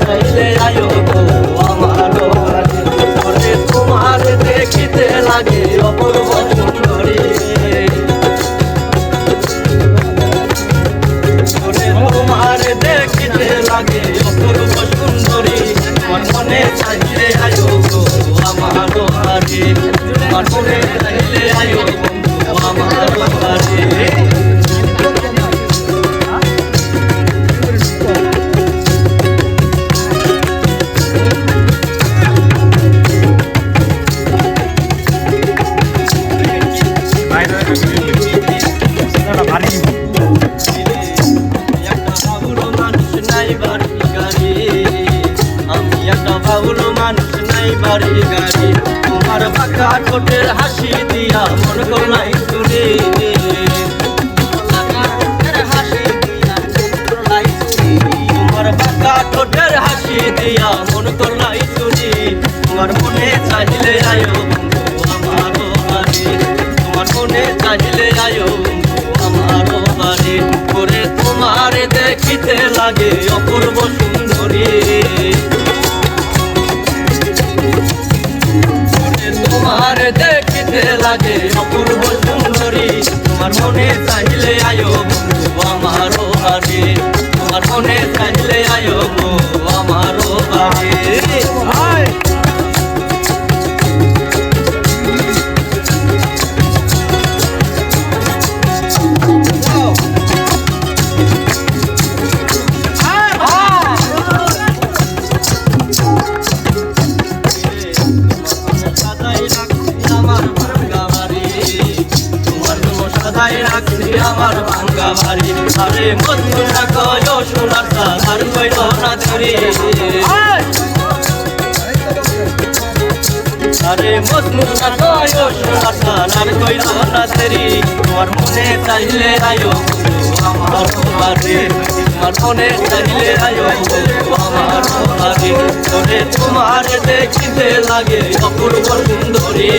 চাইলে আয়ো আমার দেখিতে লাগে অপূর্ব সুন্দরী। তোমার দেখিতে লাগে অপূর্ব সুন্দরী। তোমার মনে চাইলে আয়ো চাইলে আয়ো আমার বাড়ি তোমার বাঁকা ঠোঁটের হাসি দিয়া মন করলাই তুলে তোমার বাঁকা ঠোঁটের হাসি দিয়া মন করলাই তুলি তোমার মনে চাইলে আয়ো আমারও বাড়ি। তোমার মনে চাইলে আয়ো আমারও বাড়ি। করে তোমার দেখিতে লাগে অপূর্ব তোমার মনে চাইলে আয়ো আমারও বাড়ি তোমার মনে চাইলে আয়ো আমার ভাঙ্গা বাড়ি। আরে মধু কয় সোনার সার কইল না ধরে আরে না কয় সোনার আর কইল না ধরে তোমার মনে চাইলে আয়ো, আমার তোমার মনে চাইলে আয়ো, আমার বাড়ি। তোরে তোমার দেখিতে লাগে অপূর্ব সুন্দরী।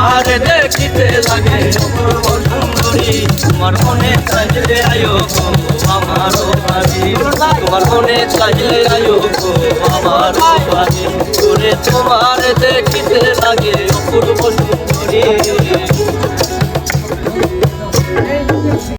তোমার দেখিতে লাগে। সুন্দরী তোমার মনে চাইলে আয়ো গো, আমার বাড়ি। তোমার মনে চাইলে আয়ো গো, আমার বাড়ি। তোমার দেখিতে লাগে।